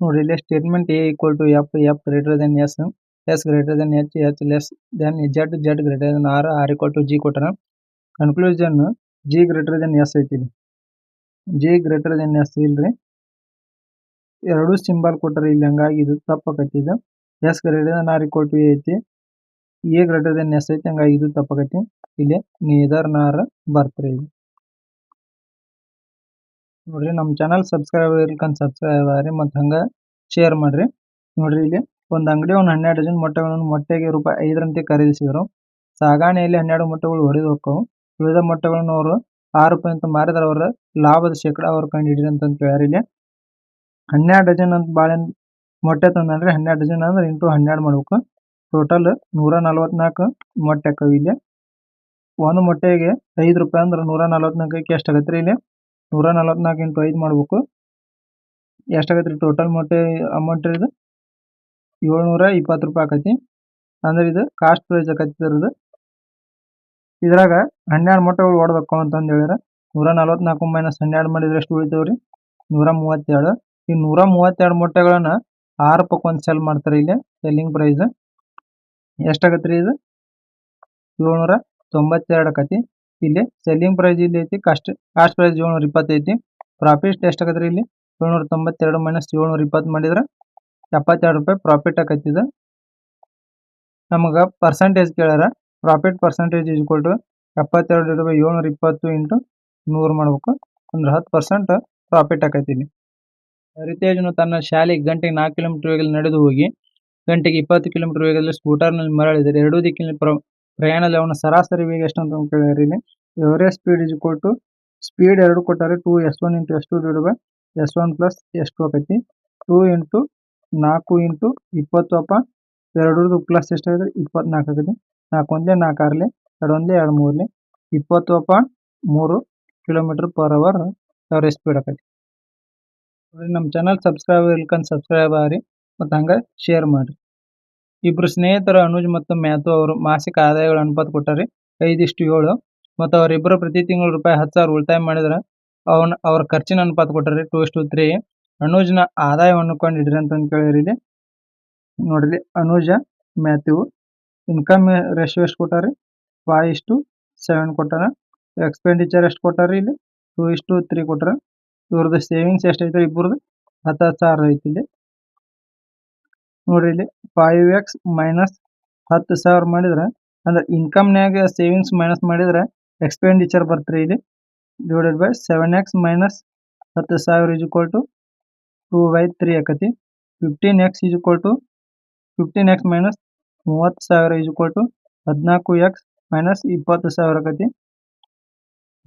ನೋಡ್ರಿ ಇಲ್ಲಿ statement A equal to F F greater than S S greater than H H less than Z Z greater than R R equal to G ಕೊಟ್ಟರ conclusion G greater than S ಐತಿ G greater than S ಇಲ್ರಿ. ಎರಡು symbol ಕೊಟ್ಟರೆ ಇಲ್ಲಿ ಹಂಗಾಗಿ ಇದು ತಪ್ಪಾಕತಿ ಇದು. S greater than R equal to A ಐತಿ. ಎ ಗ್ರೇಟರ್ ದೆನ್ ಎಸ್ ಐತಿ, ಹಂಗಾಗಿ ಇದು ತಪ್ಪಾಕತಿ. ಇಲ್ಲಿ ನೀದರ್ ನಾರ್ ಬರ್ತ್ರಿ ಇದು ನೋಡ್ರಿ ನಮ್ಮ ಚಾನಲ್ ಸಬ್ಸ್ಕ್ರೈಬ್ ಇರ್ಕಂತ ಸಬ್ಸ್ಕ್ರೈಬ್ ಆಗ್ರಿ ಮತ್ತು ಹಂಗ ಶೇರ್ ಮಾಡ್ರಿ. ನೋಡ್ರಿ ಇಲ್ಲಿ ಒಂದು ಅಂಗಡಿ, ಒಂದು ಹನ್ನೆರಡು ಡಜನ್ ಮೊಟ್ಟೆಗಳನ್ನು ಮೊಟ್ಟೆಗೆ ರೂಪಾಯಿ ಐದರಂತೆ ಖರೀದಿಸಿದರು. ಸಾಗಾಣೆಯಲ್ಲಿ ಹನ್ನೆರಡು ಮೊಟ್ಟೆಗಳು ಹೊಡೆದು ಹೋಕ್ಕವು ಉಳಿದ ಮೊಟ್ಟೆಗಳನ್ನು ಅವರು ಆರು ರೂಪಾಯಿ ಅಂತ ಮಾರಿದ್ರೆ ಅವರ ಲಾಭದ ಶೇಕಡ ಅವ್ರು ಕಂಡು ಹಿಡಿದ್ರಿ ಅಂತ ಕೇಳ್ಯಾರ ಇಲ್ಲಿ. ಹನ್ನೆರಡು ಡಜನ್ ಅಂತ ಬಾಳೆಹಣ್ಣು ಮೊಟ್ಟೆ ತಂದ್ರೆ ಹನ್ನೆರಡು ಡಜನ್ ಅಂದ್ರೆ ಇಂಟು ಹನ್ನೆರಡು ಮಾಡ್ಬೇಕು. ಟೋಟಲ್ ನೂರ ನಲ್ವತ್ನಾಲ್ಕು ಮೊಟ್ಟೆ ಅಕ್ಕವು ಇಲ್ಲಿ. ಒಂದು ಮೊಟ್ಟೆಗೆ ಐದು ರೂಪಾಯಿ ಅಂದ್ರೆ ನೂರ ನಲ್ವತ್ನಾಲ್ಕಕ್ಕೆ ಎಷ್ಟು ಆಗತ್ತೆ ರೀ ಇಲ್ಲಿ? ನೂರ ನಲವತ್ನಾಲ್ಕು ಇಂಟು ಐದು ಮಾಡ್ಬೇಕು. ಎಷ್ಟಾಗತ್ತೆ ರೀ ಟೋಟಲ್ ಮೊಟ್ಟೆ ಅಮೌಂಟ್ ಇದು? ಏಳ್ನೂರ ಇಪ್ಪತ್ತು ರೂಪಾಯಿ ಆಕತಿ. ಅಂದ್ರೆ ಇದು ಕಾಸ್ಟ್ ಪ್ರೈಸ್ ಆಕತಿ ಇದ್ರದ್ದು ಇದ್ರಾಗ ಹನ್ನೆರಡು ಮೊಟ್ಟೆಗಳು ಓಡ್ಬೇಕು ಅಂತಂದು ಹೇಳಿದ್ರೆ ನೂರ ನಲವತ್ನಾಲ್ಕು ಮೈನಸ್ ಹನ್ನೆರಡು ಮಾಡಿದ್ರೆ ಎಷ್ಟು ಉಳಿತಾವ್ರಿ? ನೂರ ಮೂವತ್ತೆರಡು ಈ ನೂರ ಮೂವತ್ತೆರಡು ಮೊಟ್ಟೆಗಳನ್ನ ಆರು ರೂಪಾಯಿ ಒಂದು ಸೆಲ್ ಮಾಡ್ತಾರೆ ಇಲ್ಲಿ ಸೆಲ್ಲಿಂಗ್ ಪ್ರೈಸ್ ಎಷ್ಟಾಗತ್ತೆ ರೀ ಇದು? ಏಳ್ನೂರ ತೊಂಬತ್ತೆರಡು ಆಕತಿ. ಇಲ್ಲಿ ಸೆಲ್ಲಿಂಗ್ ಪ್ರೈಸ್ ಇಲ್ಲಿ ಐತಿ ಕಾಸ್ಟ್ ಕಾಸ್ಟ್ ಪ್ರೈಸ್ ಏಳ್ನೂರ ಇಪ್ಪತ್ತೈತಿ ಪ್ರಾಫಿಟ್ ಎಷ್ಟಾಗತ್ತೆ ರೀ ಇಲ್ಲಿ? ಏಳ್ನೂರ ತೊಂಬತ್ತೆರಡು ಮೈನಸ್ ಏಳ್ನೂರ ಇಪ್ಪತ್ತು ಮಾಡಿದ್ರೆ ಎಪ್ಪತ್ತೆರಡು ರೂಪಾಯಿ ಪ್ರಾಫಿಟ್ ಆಕೈತಿ ಇದು ನಮಗೆ ಪರ್ಸೆಂಟೇಜ್ ಕೇಳ್ಯಾರ ಪ್ರಾಫಿಟ್ ಪರ್ಸೆಂಟೇಜ್ ಈಕ್ವಲ್ ಟು ಎಪ್ಪತ್ತೆರಡು ರೂಪಾಯಿ ಏಳ್ನೂರ ಇಪ್ಪತ್ತು ಇಂಟು ನೂರು ಮಾಡ್ಬೇಕು. ಅಂದ್ರೆ ಹತ್ತು ಪರ್ಸೆಂಟ್ ಪ್ರಾಫಿಟ್ ಆಕೈತಿ ಇಲ್ಲಿ. ಹರಿತೇಜ್ನು ತನ್ನ ಶಾಲೆಗೆ ಗಂಟೆಗೆ ನಾಲ್ಕು ಕಿಲೋಮೀಟರ್ ವೇಗದಲ್ಲಿ ನಡೆದು ಹೋಗಿ, ಗಂಟೆಗೆ ಇಪ್ಪತ್ತು ಕಿಲೋಮೀಟರ್ ವೇಗದಲ್ಲಿ ಸ್ಕೂಟರ್ನಲ್ಲಿ ಮರಳಿದರೆ ಎರಡೂ ದಿಕ್ಕಿನಲ್ಲಿ ಪ್ರ ಪ್ರಯಾಣದಲ್ಲಿ ಅವನ ಸರಾಸರಿ ವೇಗ ಎಷ್ಟು ಅಂತ ಕೇಳ್ಯಾರ ಇಲ್ಲಿ. Average speed is equal to speed ಎರಡು ಕೊಟ್ಟಾರೆ ಟೂ ಎಸ್ ಒನ್ ಇಂಟು ಎಷ್ಟು divide by S one plus S two ಆಕೈತಿ. ಟೂ ಇಂಟು ನಾಲ್ಕು ಇಂಟು ಇಪ್ಪತ್ತು ಅಪ್ಪ ಎರಡರದ್ದು ಪ್ಲಸ್ ಎಷ್ಟಾಗಿದೆ ಇಪ್ಪತ್ನಾಲ್ಕು ಆಗಿದೆ. ನಾಲ್ಕು ಒಂದೇ ನಾಲ್ಕು ಆರ್ಲಿ, ಎರಡು ಒಂದೇ ಎರಡು ಮೂರಲಿ, ಇಪ್ಪತ್ತು ಅಪ್ಪ ಮೂರು kilometre per hour average speed ಆಕೈತಿ ನಮ್ಮ ಚಾನಲ್ ಸಬ್ಸ್ಕ್ರೈಬ್ ಇಲ್ಕೊಂಡು ಸಬ್ಸ್ಕ್ರೈಬ್ ಆಗ್ರಿ ಮತ್ತು ಹಂಗೆ ಶೇರ್ ಮಾಡಿರಿ. ಇಬ್ಬರು ಸ್ನೇಹಿತರು ಅನುಜ್ ಮತ್ತು ಮ್ಯಾಥು ಅವರು ಮಾಸಿಕ ಆದಾಯಗಳ ಅನುಪಾತ ಕೊಟ್ಟಾರಿ. ಐದಿಷ್ಟು ಏಳು. ಮತ್ತು ಅವರಿಬ್ಬರು ಪ್ರತಿ ತಿಂಗಳು ರೂಪಾಯಿ ಹತ್ತು ಸಾವಿರ ಉಳಿತಾಯ ಮಾಡಿದ್ರೆ ಅವನ, ಅವ್ರ ಖರ್ಚಿನ ಅನುಪಾತ ಕೊಟ್ಟಾರಿ. ಟೂ ಇಷ್ಟು ತ್ರೀ. ಅನುಜ್ನ ಆದಾಯವನ್ನು ಕಂಡು ಅಂತ ಕೇಳಿರಿ ಇಲ್ಲಿ. ನೋಡ್ರಿ, ಅನುಜ, ಮ್ಯಾಥ್ಯೂ ಇನ್ಕಮ್ ರೇಷಿಯೋ ಎಷ್ಟು ಕೊಟ್ಟಾರಿ? ಫೈವ್ ಇಷ್ಟು ಸೆವೆನ್ ಕೊಟ್ಟಾರ. ಎಕ್ಸ್ಪೆಂಡಿಚರ್ ಎಷ್ಟು ಕೊಟ್ಟಾರಿ ಇಲ್ಲಿ? ಟೂ ಇಷ್ಟು ತ್ರೀ ಕೊಟ್ಟಾರ. ಇವ್ರದ್ದು ಸೇವಿಂಗ್ಸ್ ಎಷ್ಟೈತೆ ಇಬ್ಬರದು ಹತ್ತು ಹತ್ತು ಸಾವಿರ ಐತಿ ಇಲ್ಲಿ. ನೋಡ್ರಿ ಇಲ್ಲಿ ಫೈವ್ ಎಕ್ಸ್ ಮೈನಸ್ ಹತ್ತು ಸಾವಿರ ಮಾಡಿದ್ರೆ, ಅಂದ್ರೆ ನಾಗ ಸೇವಿಂಗ್ಸ್ ಮೈನಸ್ ಮಾಡಿದ್ರೆ ಎಕ್ಸ್ಪೆಂಡಿಚರ್ ಬರ್ತ್ರಿ ಇಲ್ಲಿ. Divided by seven X minus ಹತ್ತು ಸಾವಿರ is equal to two by three ಆಕತಿ. Fifteen X is equal to fifteen X minus ಮೂವತ್ತು ಸಾವಿರ ಇಸ್ ಈಕ್ವಲ್ ಟು ಹದಿನಾಲ್ಕು ಎಕ್ಸ್ ಮೈನಸ್ ಇಪ್ಪತ್ತು ಸಾವಿರ ಆಕತಿ.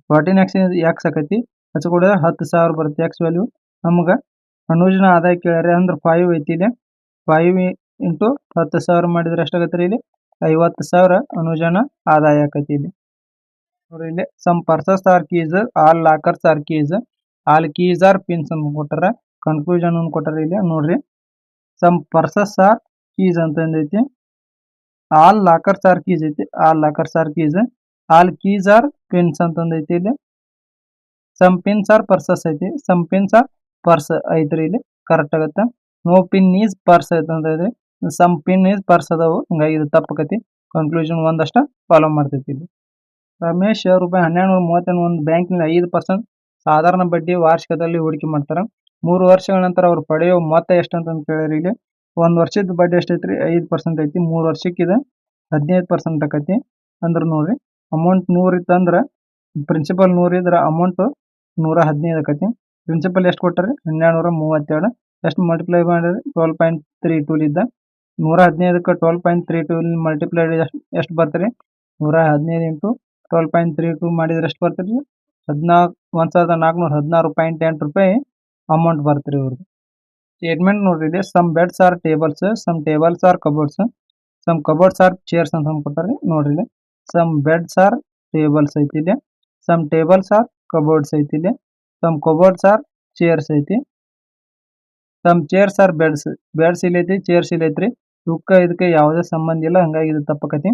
ಫಾರ್ಟೀನ್ ಎಕ್ಸ್ ಎಕ್ಸ್ ಆಕತಿ. ಹಚ್ಚ ಕೂಡ ಹತ್ತು ಸಾವಿರ ಬರುತ್ತೆ ಎಕ್ಸ್ ವ್ಯಾಲ್ಯೂ ನಮ್ಗೆ ಅನುಜನ ಆದಾಯ ಕೇಳ್ಯಾರ ಅಂದ್ರೆ ಫೈವ್ ಐತಿ ಇಲ್ಲಿ. ಫೈವ್ ಇಂಟು ಹತ್ತು ಸಾವಿರ ಮಾಡಿದ್ರೆ ಎಷ್ಟಾಗತ್ತೆ ರೀ ಇಲ್ಲಿ? ಐವತ್ತು ಸಾವಿರ ಅನುಜನ ಆದಾಯ ಆಕತಿ ಇಲ್ಲಿ. ನೋಡ್ರಿ ಇಲ್ಲಿ some purses are keys all lockers are keys all keys are pins ಅಂತ ಕೊಟ್ಟಾರ. ಕನ್ಫ್ಯೂಷನ್ ಅಂತ ಕೊಟ್ಟಾರ ಇಲ್ಲಿ. ನೋಡ್ರಿ ಸಮ್ ಪರ್ಸಸ್ ಆರ್ ಕೀಸ್ ಅಂತ ಐತಿ ಆಲ್ ಲಾಕರ್ಸ್ ಆರ್ ಕೀಸ್ ಐತಿ. All lockers are keys all keys are pins ಅಂತ ಐತಿ ಇಲ್ಲಿ? ಸಮ್ ಪಿನ್ಸ್ ಆರ್ ಪರ್ಸಸ್ ಐತಿ. ಸಮ್ ಪಿನ್ಸ್ ಆರ್ ಪರ್ಸ್ ಐತ್ರಿ ಇಲ್ಲಿ. ಕರೆಕ್ಟ್ ಆಗತ್ತ? ನೋ ಪಿನ್ ಈಸ್ ಪರ್ಸ್ ಐತೆ ಅಂತ ಇದೆ ಸಮ್ ಪಿನ್ ಈಸ್ ಪರ್ಸ್ ಅದಾವು ಹಂಗಾಗಿ ಇದು ತಪ್ಪಕತಿ. ಕನ್ಕ್ಲೂಷನ್ ಒಂದಷ್ಟ ಫಾಲೋ ಮಾಡ್ತೈತಿ ಇದು. ರಮೇಶ್ ರೂಪಾಯಿ ಹನ್ನೆರಡು ನೂರ ಮೂವತ್ತೊಂದು ಒಂದು ಬ್ಯಾಂಕ್ನಲ್ಲಿ ಐದು ಪರ್ಸೆಂಟ್ ಸಾಧಾರಣ ಬಡ್ಡಿ ವಾರ್ಷಿಕದಲ್ಲಿ ಹೂಡಿಕೆ ಮಾಡ್ತಾರೆ. ಮೂರು ವರ್ಷಗಳ ನಂತರ ಅವ್ರು ಪಡೆಯೋ ಮೊತ್ತ ಎಷ್ಟು ಅಂತ ಕೇಳಿದ್ರೆ ಇಲ್ಲಿ ಒಂದು ವರ್ಷದ ಬಡ್ಡಿ ಎಷ್ಟೈತ್ರಿ? ಐದು ಪರ್ಸೆಂಟ್ ಐತಿ. ಮೂರು ವರ್ಷಕ್ಕೆ ಇದು ಹದಿನೈದು ಪರ್ಸೆಂಟ್ ಆಕೈತಿ. ಅಂದ್ರೆ ನೋಡ್ರಿ ಅಮೌಂಟ್ ನೂರು ಇತ್ತಂದ್ರೆ ಪ್ರಿನ್ಸಿಪಲ್ ನೂರು ಇದ್ರೆ ಅಮೌಂಟ್ ನೂರ ಹದಿನೈದು ಆಕತಿ. ಪ್ರಿನ್ಸಿಪಲ್ ಎಷ್ಟು ಕೊಟ್ಟಾರೆ? ಹನ್ನೆರಡು ನೂರ ಮೂವತ್ತೆರಡು ಎಷ್ಟು ಮಲ್ಟಿಪ್ಲೈ ಮಾಡಿದ್ರೆ ಟ್ವೆಲ್ ಪಾಯಿಂಟ್ ತ್ರೀ ಟೂಲಿದ್ದ ನೂರ ಹದಿನೈದಕ್ಕೆ twelve point three two multiply ಎಷ್ಟು ಎಷ್ಟು ಬರ್ತೀರಿ ನೂರ ಹದಿನೈದು into twelve point three two ಮಾಡಿದ್ರೆ ಎಷ್ಟು ಬರ್ತೀರಿ ಹದಿನಾಲ್ಕು ಒಂದು ಸಾವಿರದ ನಾಲ್ಕುನೂರ ಹದಿನಾರು ಪಾಯಿಂಟ್ ಎಂಟು ರೂಪಾಯಿ ಅಮೌಂಟ್ ಬರ್ತೀರಿ ಇವ್ರದ್ದು ಸ್ಟೇಟ್ಮೆಂಟ್ ನೋಡ್ರಿ some beds are tables some tables are cupboards some cupboards are chairs ಅಂತ ಅಂದ್ಕೊಟ್ಟಾರೆ ನೋಡ್ರಿ ಸಮ್ ಬೆಡ್ಸ್ ಆರ್ ಟೇಬಲ್ಸ್ ಐತಿ ಇಲ್ಲಿ ಸಮ್ ಟೇಬಲ್ಸ್ ಆರ್ ಕಬೋರ್ಡ್ಸ್ ಐತಿ ಇಲ್ಲಿ ಸಮ್ ಕಬೋರ್ಡ್ಸ್ ಆರ್ ಚೇರ್ಸ್ ಐತಿ. Some chairs are beds beds ಇಲ್ಲಿ ಐತಿ ಚೇರ್ಸ್ ಇಲ್ಲಿ ಐತ್ರಿ ಇವಕ್ಕ ಇದಕ್ಕೆ ಯಾವುದೇ ಸಂಬಂಧ ಇಲ್ಲ, ಹಂಗಾಗಿ ಇದು ತಪ್ಪಕತಿ.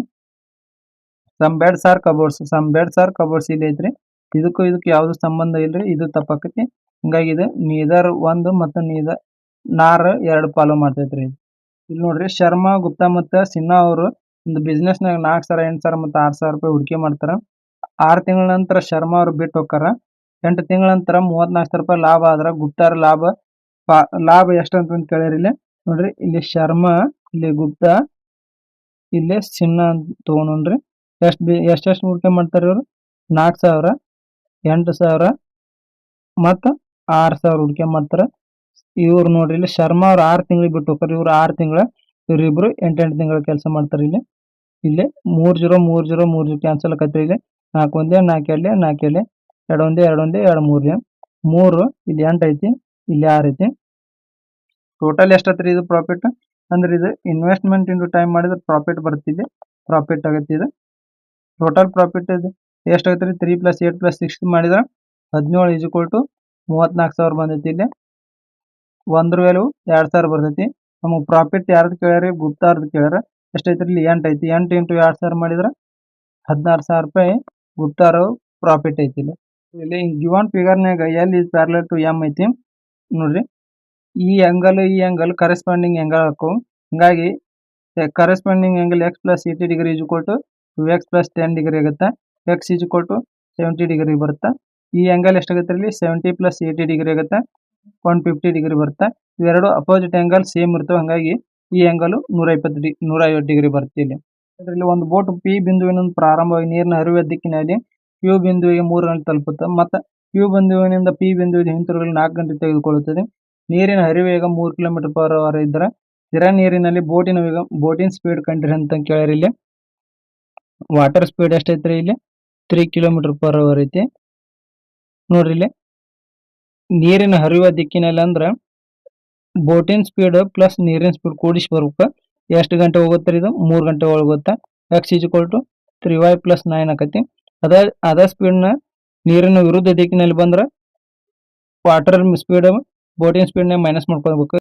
Some beds are cupboards some beds are cupboards ಇಲ್ಲಿ ಐತ್ರಿ ಇದಕ್ಕೂ ಇದಕ್ಕೆ ಯಾವ್ದು ಸಂಬಂಧ ಇಲ್ರಿ, ಇದು ತಪ್ಪಕತಿ. ಹಂಗಾಗಿ ಇದು ನೀದರ್ ಒಂದು ಮತ್ತು ನೀದ ನಾರ್ ಎರಡು ಫಾಲೋ ಮಾಡ್ತೈತ್ರಿ ಇಲ್ಲಿ ನೋಡ್ರಿ, ಶರ್ಮಾ, ಗುಪ್ತಾ ಮತ್ತು ಸಿನ್ಹಾ ಅವರು ಒಂದು ಬಿಸ್ನೆಸ್ ನಾಗ ನಾಲ್ಕು ಸಾವಿರ, ಎಂಟು ಸಾವಿರ ಮತ್ತು ಆರು ಸಾವಿರ ರೂಪಾಯಿ ಹೂಡಿಕೆ ಮಾಡ್ತಾರ. ಆರು ತಿಂಗಳ ನಂತರ ಶರ್ಮಾ ಅವ್ರು ಬಿಟ್ಟು ಹೋಗ್ತಾರ ಎಂಟು ತಿಂಗಳ ನಂತರ ಮೂವತ್ನಾಲ್ಕು ಸಾವಿರ ರೂಪಾಯಿ ಲಾಭ ಆದ್ರೆ ಗುಪ್ತಾರ ಲಾಭ ಲಾಭ ಎಷ್ಟು ಅಂತ ಕೇಳಿರಿ ಇಲ್ಲಿ? ನೋಡ್ರಿ, ಇಲ್ಲಿ ಶರ್ಮಾ, ಇಲ್ಲಿ ಗುಪ್ತ, ಇಲ್ಲಿ ಸಿನ್ಹಾ ಅಂತ ತಗೊಂಡ್ರಿ ಎಷ್ಟ್ ಬಿ, ಎಷ್ಟೆಷ್ಟು ಹೂಡಿಕೆ ಮಾಡ್ತಾರೆ ಇವರು? ನಾಲ್ಕು ಸಾವಿರ, ಎಂಟು ಸಾವಿರ, ಮತ್ತು ಆರು ಸಾವಿರ ಹೂಡಿಕೆ ಮಾಡ್ತಾರ. ಇವ್ರು ನೋಡ್ರಿ, ಇಲ್ಲಿ ಶರ್ಮಾ ಅವ್ರು ಆರು ತಿಂಗಳಿಗೆ ಬಿಟ್ಟು ಹೋಗ್ತಾರೆ. ಇವ್ರು ಆರು ತಿಂಗಳ ಇವ್ರಿಬ್ರು ಎಂಟೆಂಟು ಎಂಟು ತಿಂಗಳ ಕೆಲಸ ಮಾಡ್ತಾರೆ ಇಲ್ಲಿ. ಇಲ್ಲಿ ಮೂರ್ ಜೀರೋ ಮೂರ್ ಜೀರೋ ಮೂರ್ ಜೀರೋ ಕ್ಯಾನ್ಸಲ್ ಆಕತ್ರಿ ಇಲ್ಲಿ. ನಾಲ್ಕು ಒಂದೇ ನಾಲ್ಕು ಎರಡ್ಲೆ ನಾಲ್ಕು ಎರಡ್ಲೆ ಎರಡೊಂದೇ ಒಂದೇ, ಎರಡು ಮೂರ್ಲೆ ಮೂರು, ಇಲ್ಲಿ ಎಂಟು ಐತಿ. ಇಲ್ಲಿ ಆ ರೀತಿ ಟೋಟಲ್ ಎಷ್ಟತ್ರಿ ಇದು ಪ್ರಾಫಿಟ್ ಅಂದ್ರೆ ಇದು ಇನ್ವೆಸ್ಟ್ಮೆಂಟ್ ಇಂಟು ಟೈಮ್ ಮಾಡಿದ್ರೆ ಪ್ರಾಫಿಟ್ ಬರ್ತಿದೆ. ಪ್ರಾಫಿಟ್ ಆಗತ್ತೆ ಇದು. ಟೋಟಲ್ ಪ್ರಾಫಿಟ್ ಇದು ಎಷ್ಟಾಗತ್ತೆ ರೀ? Three plus eight plus six ಮಾಡಿದ್ರೆ ಹದಿನೇಳು ಈಸ್ ಈಕ್ವಲ್ ಟು ಮೂವತ್ನಾಲ್ಕು ಸಾವಿರ ಬಂದೈತಿ ಇಲ್ಲಿ. ಒಂದ್ರ ವ್ಯಾಲ್ಯೂ ಎರಡು ಸಾವಿರ ಬರ್ತೈತಿ. ನಮಗೆ ಪ್ರಾಫಿಟ್ ಯಾರ್ದು ಕೇಳ್ಯಾರಿ? ಗುಪ್ತಾರ್ದು ಕೇಳ್ಯಾರ. ಎಷ್ಟೈತ್ರಿ ಇಲ್ಲಿ? ಎಂಟು ಐತಿ. ಎಂಟು ಇಂಟು ಎರಡು ಸಾವಿರ ಮಾಡಿದ್ರೆ ಹದಿನಾರು ಸಾವಿರ ರೂಪಾಯಿ ಗುಪ್ತಾರು ಪ್ರಾಫಿಟ್ ಐತಿ ಇಲ್ಲಿ. ಇಲ್ಲಿ given ಫಿಗರ್ನಾಗ L is parallel to M ಐತಿ. ನೋಡ್ರಿ. ಈ ಆಂಗಲ್ ಈ ಆಂಗಲ್ ಕರೆಸ್ಪಾಂಡಿಂಗ್ ಆಂಗಲ್ ಹಾಕು. ಹಿಂಗಾಗಿ corresponding angle X plus eighty degree is to two X plus ten degree ಆಗುತ್ತೆ. X is to seventy degree ಬರುತ್ತೆ. ಈ ಆಂಗಲ್ ಎಷ್ಟಾಗುತ್ತೆ ಇಲ್ಲಿ? ಸೆವೆಂಟಿ ಪ್ಲಸ್ ಏಯ್ಟಿ ಡಿಗ್ರಿ ಆಗುತ್ತೆ. ಒನ್ ಫಿಫ್ಟಿ ಡಿಗ್ರಿ ಬರುತ್ತೆ. ಇವೆರಡು ಅಪೋಸಿಟ್ ಆಂಗಲ್ ಸೇಮ್ ಇರ್ತವೆ. ಹಾಗಾಗಿ, ಈ ಆಂಗಲ್ ನೂರ ಇಪ್ಪತ್ತು ಡಿ ನೂರ ಐವತ್ತು ಡಿಗ್ರಿ ಬರುತ್ತೆ ಇಲ್ಲಿ. ಇದರಲ್ಲಿ ಒಂದು ಬೋಟ್ ಪಿ ಬಿಂದುವಿನ ಪ್ರಾರಂಭವಾಗಿ ನೀರಿನ ಹರಿವ ದಿಕ್ಕಿನಲ್ಲಿ ಕ್ಯೂ ಬಿಂದುವಿಗೆ ಗಂಟೆ ತಲುಪುತ್ತೆ. ಮತ್ತು ಕ್ಯೂ ಬಿಂದುವಿನಿಂದ ಪಿ ಬಿಂದುವಿಗೆ ಹಿಂತಿರುಗಲು ನಾಲ್ಕು ಗಂಟೆ ತೆಗೆದುಕೊಳ್ಳುತ್ತದೆ. ನೀರಿನ ಹರಿವೇಗ ಮೂರು ಕಿಲೋಮೀಟರ್ ಪರ್ ಅವರ್ ಇದ್ದರೆ ಸ್ಥಿರ ನೀರಿನಲ್ಲಿ ಬೋಟಿನ ವೇಗ, ಬೋಟಿನ ಸ್ಪೀಡ್ ಕಂಡ್ರಿ ಅಂತ ಕೇಳ್ಯಾರ ಇಲ್ಲಿ ವಾಟರ್ ಸ್ಪೀಡ್ ಎಷ್ಟೈತ್ರಿ ಇಲ್ಲಿ? ತ್ರೀ ಕಿಲೋಮೀಟರ್ ಪರ್ ಅವರ್ ಐತಿ. ನೋಡ್ರಿ ಇಲ್ಲಿ. ನೀರಿನ ಹರಿಯುವ ದಿಕ್ಕಿನಲ್ಲಿ ಅಂದ್ರೆ ಬೋಟಿನ ಸ್ಪೀಡ್ ಪ್ಲಸ್ ನೀರಿನ ಸ್ಪೀಡ್ ಕೂಡಿಸಿ ಬರ್ಬೇಕು ಎಷ್ಟು ಗಂಟೆ ಹೋಗುತ್ತೆ ಇದು? ಮೂರು ಗಂಟೆ ಹೋಗುತ್ತೆ X is to three Y plus nine ಆಕತಿ. ಅದ ಅದ ಸ್ಪೀಡ್ನ ನೀರಿನ ವಿರುದ್ಧ ದಿಕ್ಕಿನಲ್ಲಿ ಬಂದ್ರ ವಾಟರ್ ಸ್ಪೀಡ್ ಬೋಟಿನ ನ ಮೈನಸ್ ಮಾಡ್ಕೊಳ್ಬೇಕು.